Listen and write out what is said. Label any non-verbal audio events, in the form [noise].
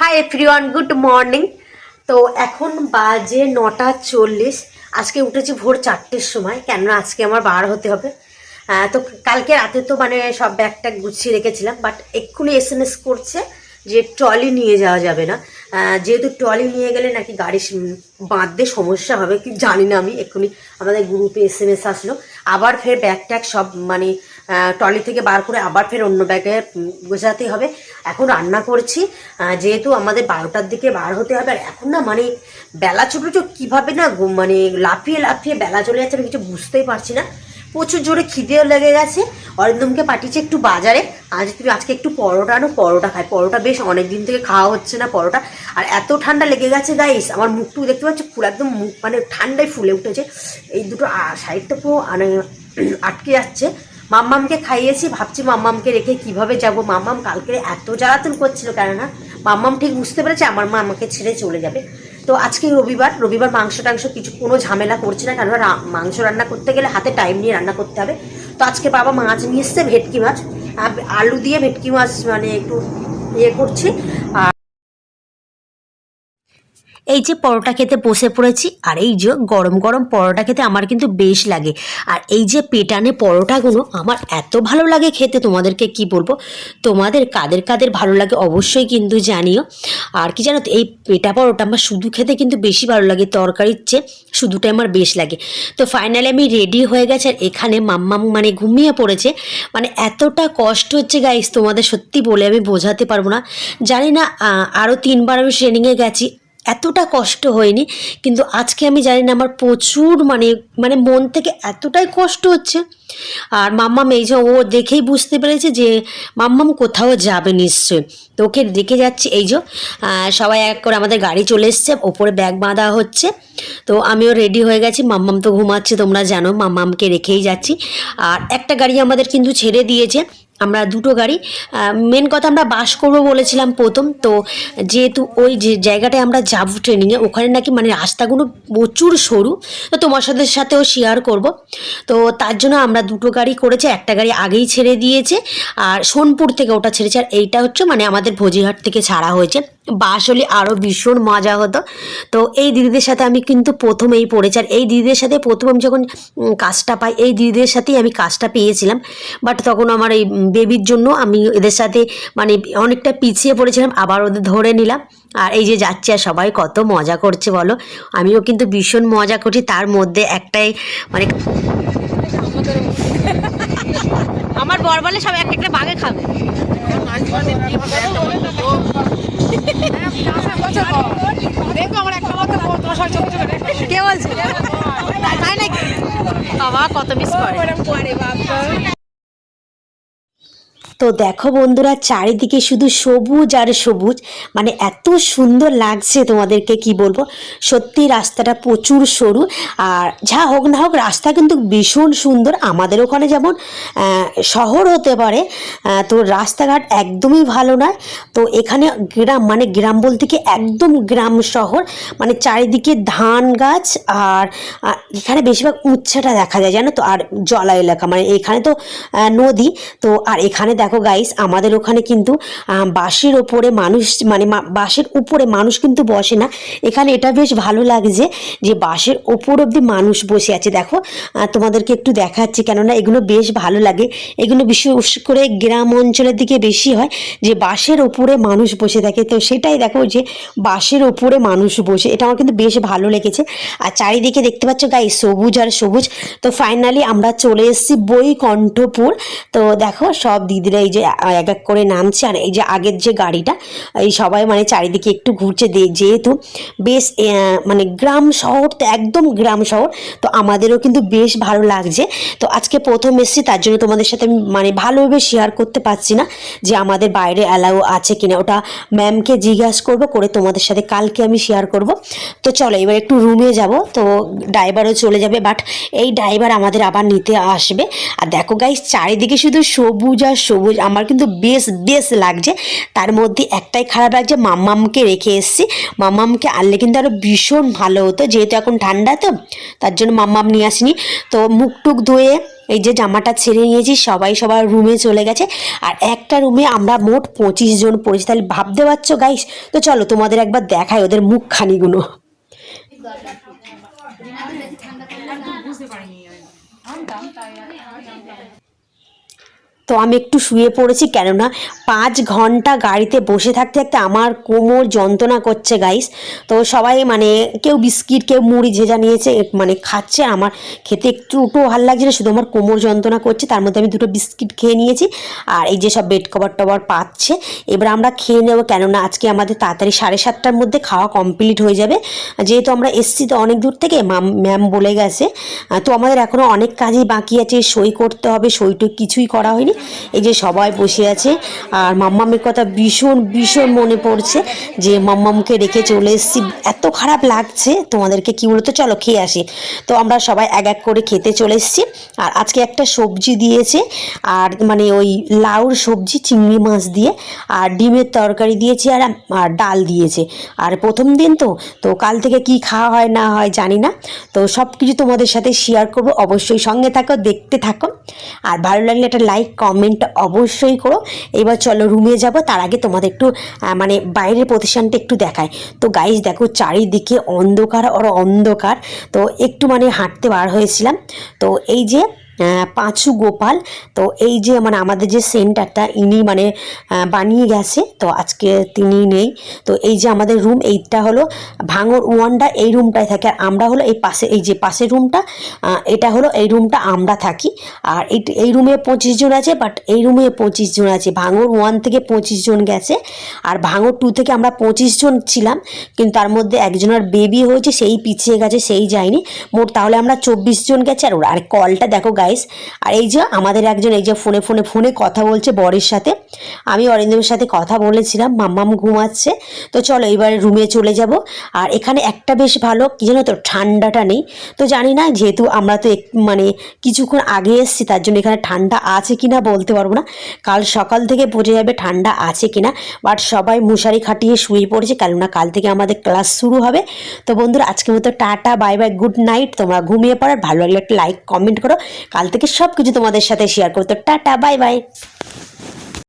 Hi everyone good morning তো এখন বাজে নটা চল্লিশ। আজকে উঠেছি ভোর চারটের সময়, কেননা আজকে আমার বার হতে হবে। তো কালকে রাতে তো মানে সব ব্যাগটা গুছিয়ে রেখেছিলাম বাট এক্ষুনি এস এম এস করছে যে ট্রলি নিয়ে যাওয়া যাবে না। যেহেতু ট্রলি নিয়ে গেলে নাকি গাড়ি বাঁধতে সমস্যা হবে, কি জানি না আমি, এক্ষুনি আমাদের গ্রুপে এস এম এস আসলো। আবার ফের ব্যাগ ট্যাগ সব মানে ট্রলি থেকে বার করে আবার ফের অন্য ব্যাগে গোছাতে হবে। এখন রান্না করছি। যেহেতু আমাদের বারোটার দিকে বার হতে হবে, আর এখন না মানে বেলা ছোটো ছোটো কীভাবে না মানে লাফিয়ে লাফিয়ে বেলা চলে যাচ্ছে আমি কিছু বুঝতেই পারছি না। প্রচুর জোরে খিদেও লেগে গেছে। অরিন্দমকে পাঠিয়েছে একটু বাজারে। আজ তুমি আজকে একটু পরোটা আনো, পরোটা খাই। পরোটা বেশ অনেক দিন থেকে খাওয়া হচ্ছে না পরোটা। আর এত ঠান্ডা লেগে গেছে গাইস আমার মুখটুকু দেখতে পাচ্ছি? পুরো একদম মুখ মানে ঠান্ডায় ফুলে উঠেছে। এই দুটো সাইডটা পুরো মানে [clears throat] আটকে যাচ্ছে। মাম্মামকে খাইয়েছি, ভাবছি মাম্মামকে রেখে কীভাবে যাব? মাম্মাম কালকে এত জ্বালাতন করছিল কেননা মাম্মাম ঠিক বুঝতে পেরেছে আমার মা আমাকে ছেড়ে চলে যাবে। তো আজকে রবিবার রবিবার মাংস টাংস কিছু কোনো ঝামেলা করছে না কেননা মাংস রান্না করতে গেলে হাতে টাইম নিয়ে রান্না করতে হবে। তো আজকে বাবা মাছ নিয়ে এসছে ভেটকি মাছ। আলু দিয়ে ভেটকি মাছ মানে একটু ইয়ে করছি। এই যে পরোটা খেতে বসে পড়েছি, আর এই যে গরম গরম পরোটা খেতে আমার কিন্তু বেশ লাগে। আর এই যে পেটানে পরোটাগুলো আমার এত ভালো লাগে খেতে, তোমাদেরকে কি বলব? তোমাদের কাদের কাদের ভালো লাগে অবশ্যই কিন্তু জানিও। আর কি জানো তো, এই পেটা পরোটা আমার শুধু খেতে কিন্তু বেশি ভালো লাগে, তরকারির চেয়ে শুধুটাই আমার বেশ লাগে। তো ফাইনালি আমি রেডি হয়ে গেছে, আর এখানে মাম্মাম মানে ঘুমিয়ে পড়েছে। মানে এতটা কষ্ট হচ্ছে গাইস তোমাদের সত্যি বলে আমি বোঝাতে পারব না। জানি না আরও তিনবার আমি ট্রেনিংয়ে গেছি এতটা কষ্ট হয়নি, কিন্তু আজকে আমি জানি না আমার প্রচুর মানে মানে মন থেকে এতটাই কষ্ট হচ্ছে। আর মাম্মাম এই যে ও দেখেই বুঝতে পেরেছে যে মাম্মাম কোথাও যাবে নিশ্চয়ই। তো ওকে দেখে যাচ্ছে, এই যে সবাই এক করে আমাদের গাড়ি চলে এসছে, ওপরে ব্যাগ বাঁধা হচ্ছে। তো আমিও রেডি হয়ে গেছি, মাম্মাম তো ঘুমাচ্ছে, তোমরা জানো, মাম্মামকে রেখেই যাচ্ছি। আর একটা গাড়ি আমাদের কিন্তু ছেড়ে দিয়েছে আমরা দুটো গাড়ি মেন কথা আমরা বাস করব বলেছিলাম প্রথম। তো যেহেতু ওই যে জায়গাটায় আমরা যাব ট্রেনিংয়ে ওখানে নাকি মানে রাস্তাগুলো প্রচুর সরু। তো তোমার সাথে সাথেও শেয়ার করব। তো তার জন্য আমরা দুটো গাড়ি করেছে, একটা গাড়ি আগেই ছেড়ে দিয়েছে, আর সোনপুর থেকে ওটা ছেড়েছে। আর এইটা হচ্ছে মানে আমাদের ভোজিহাট থেকে ছাড়া হয়েছে। বাস হলে আরও ভীষণ মজা হতো। তো এই দিদিদের সাথে আমি কিন্তু প্রথম এই পড়েছি। আর এই দিদিদের সাথে প্রথম আমি যখন কাজটা পাই এই দিদিদের সাথেই আমি কাজটা পেয়েছিলাম। বাট তখন আমার এই বেবির জন্য আমি এদের সাথে মানে অনেকটা পিছিয়ে পড়েছিলাম। আবার ওদের ধরে নিলাম। আর এই যে যাচ্ছে আর সবাই কত মজা করছে বলো? আমিও কিন্তু ভীষণ মজা করছি। তার মধ্যে একটাই মানে আমার বর বলে সব একটা একটা বাগে খাবে। আমার একটা মাত্র তোমার সঙ্গে ছোট কে বলছে? তাই নাকি? বাবা কত মিস করে। তো দেখো বন্ধুরা, চারিদিকে শুধু সবুজ আর সবুজ। মানে এত সুন্দর লাগছে তোমাদেরকে কি বলব? সত্যি রাস্তাটা প্রচুর সরু। আর যা হোক না হোক, রাস্তা কিন্তু ভীষণ সুন্দর। আমাদের ওখানে যেমন শহর হতে পারে তো রাস্তাঘাট একদমই ভালো নয়। তো এখানে গ্রাম মানে গ্রাম বলতে কি একদম গ্রাম শহর। মানে চারিদিকে ধান গাছ আর এখানে বেশিরভাগ উচ্ছাটা দেখা যায়, জানো তো? আর জলা এলাকা মানে এখানে তো নদী। তো আর এখানে দেখো গাইস আমাদের ওখানে কিন্তু বাঁশের ওপরে মানুষ মানে বাঁশের উপরে মানুষ কিন্তু বসে না। এখানে এটা বেশ ভালো লাগছে যে বাঁশের ওপর অব্দি মানুষ বসে আছে। দেখো তোমাদেরকে একটু দেখাচ্ছি কেননা এগুলো বেশ ভালো লাগে। এগুলো বিশেষ করে গ্রাম অঞ্চলের দিকে বেশি হয়, যে বাঁশের ওপরে মানুষ বসে থাকে। তো সেটাই দেখো যে, বাঁশের ওপরে মানুষ বসে, এটা আমার কিন্তু বেশ ভালো লেগেছে। আর চারিদিকে দেখতে পাচ্ছ গাই সবুজ আর সবুজ। তো ফাইনালি আমরা চলে এসেছি বৈকণ্ঠপুর। তো দেখো, সব দিদিরা এই যে এক এক করে নামছে আর এই যে আগের যে গাড়িটা, এই সবাই মানে চারিদিকে একটু ঘুরছে যেহেতু বেশ মানে গ্রাম শহর তো একদম গ্রাম শহর, তো আমাদেরও কিন্তু বেশ ভালো লাগছে। তো আজকে প্রথম এসেছি, তার জন্য তোমাদের সাথে মানে ভালোভাবে শেয়ার করতে পারছি না যে আমাদের বাইরে অ্যালাউ আছে কিনা। ওটা ম্যামকে জিজ্ঞাসা করব, করে তোমাদের সাথে কালকে আমি শেয়ার করব। তো চলো, এবার একটু রুমে যাব, তো ড্রাইভারও চলে যাবে বাট এই ড্রাইভার আমাদের আবার নিতে আসবে। আর দেখো গাইস চারিদিকে শুধু সবুজ আর সবুজ আমার কিন্তু বেশ বেশ লাগছে। তার মধ্যে একটাই খারাপ লাগছে মাম্মামকে রেখে এসেছি। মাম্মামকে আনলে কিন্তু আরও ভীষণ ভালো হতো যেহেতু এখন ঠান্ডা তো তার জন্য মাম্মাম নিয়ে আসিনি। তো মুখ টুক ধুয়ে এই যে জামাটা ছেড়ে নিয়েছি সবাই সবার রুমে চলে গেছে। আর একটা রুমে আমরা মোট পঁচিশ জন পড়েছি। তাহলে ভাবতে পারছ গাইস তো চলো তোমাদের একবার দেখাই ওদের মুখখানিগুলো। তো আমি একটু শুয়ে পড়েছি, কেননা পাঁচ ঘণ্টা গাড়িতে বসে থাকতে থাকতে আমার কোমর যন্ত্রণা করছে গাইস তো সবাই মানে কেউ বিস্কিট, কেউ মুড়ি ভেজা নিয়েছে মানে খাচ্ছে আমার খেতে একটু একটু ভালো লাগছে না, শুধু আমার কোমর যন্ত্রণা করছে, তার মধ্যে আমি দুটো বিস্কিট খেয়ে নিয়েছি, আর এই যে সব বেড কভার টভার পাচ্ছে, এবার আমরা খেয়ে নেব, কেননা আজকে আমাদের তাড়াতাড়ি সাড়ে সাতটার মধ্যে খাওয়া কমপ্লিট হয়ে যাবে। যেহেতু আমরা এসছি তো অনেক দূর থেকে ম্যাম বলে গেছে তো আমাদের এখনও অনেক কাজই বাকি আছে, সই করতে হবে, সইটই কিছুই করা হয়নি এই যে সবাই বসে আছে, আর মাম্মামের কথা ভীষণ ভীষণ মনে পড়ছে যে মাম্মামকে রেখে চলে এসেছি। এত খারাপ লাগছে তোমাদেরকে, কি বলতো? চলো খেয়ে আসি। তো আমরা সবাই এক এক করে খেতে চলে এসেছি। আর আজকে একটা সবজি দিয়েছে, আর মানে ওই লাউর সবজি, চিংড়ি মাছ দিয়ে, আর ডিমের তরকারি দিয়েছে, আর আর ডাল দিয়েছে। আর প্রথম দিন তো তো কাল থেকে কি খাওয়া হয়, না হয় জানি না। তো সব কিছু তোমাদের সাথে শেয়ার করব। অবশ্যই সঙ্গে থাকো, দেখতে থাকো। আর ভালো লাগলে একটা লাইক কমেন্ট অবশ্যই করো। এবার চলো রুমে যাব, তার আগে তোমাদের একটু মানে বাইরের প্রতিষ্ঠানটা একটু দেখায় তো গাইজ দেখো চারিদিকে অন্ধকার আর অন্ধকার। তো একটু মানে হাঁটতে বার হয়েছিলাম। তো এই যে পাঁচু গোপাল। তো এই যে মানে আমাদের যে সেন্টারটা ইনি মানে বানিয়ে গেছে। তো আজকে তিনি নেই। তো এই যে আমাদের রুম এইটা হলো ভাঙর ওয়ানটা এই রুমটায় থাকে। আর আমরা হলো এই পাশে, এই যে পাশের রুমটা এটা হলো এই রুমটা আমরা থাকি। আর এই রুমে পঁচিশ জন আছে বাট এই রুমে পঁচিশ জন আছে। ভাঙর ওয়ান থেকে পঁচিশ জন গেছে। আর ভাঙর টু থেকে আমরা পঁচিশ জন ছিলাম, কিন্তু তার মধ্যে একজনের বেবি হয়েছে, সেই পিছিয়ে গেছে, সেই যায়নি। মোট তাহলে আমরা চব্বিশ জন গেছে। আর আর কলটা দেখো গাইস আর এই যে আমাদের একজন, এই যে ফোনে ফোনে ফোনে কথা বলছে বরের সাথে। আমি অরিন্দমের সাথে কথা বলেছিলাম, মাম্মাম ঘুমাচ্ছে। তো চলো এবারে রুমে চলে যাব। আর এখানে একটা বেশ ভালো, কি জানো তো, ঠান্ডাটা নেই। তো জানি না, যেহেতু আমরা তো মানে কিছুক্ষণ আগে এসেছি, তার জন্য এখানে ঠান্ডা আছে কিনা বলতে পারব না। কাল সকাল থেকে বোঝা যাবে ঠান্ডা আছে কিনা। বাট সবাই মশারি খাটিয়ে শুয়ে পড়েছে, কেননা কাল থেকে আমাদের ক্লাস শুরু হবে। তো বন্ধুরা, আজকের মতো tata, bye bye, good night. তোমরা ঘুমিয়ে পড়ার ভালো লাগলে একটা লাইক, কমেন্ট করো। কাল থেকে সবকিছু তোমাদের সাথে শেয়ার করতো টাটা বাই বাই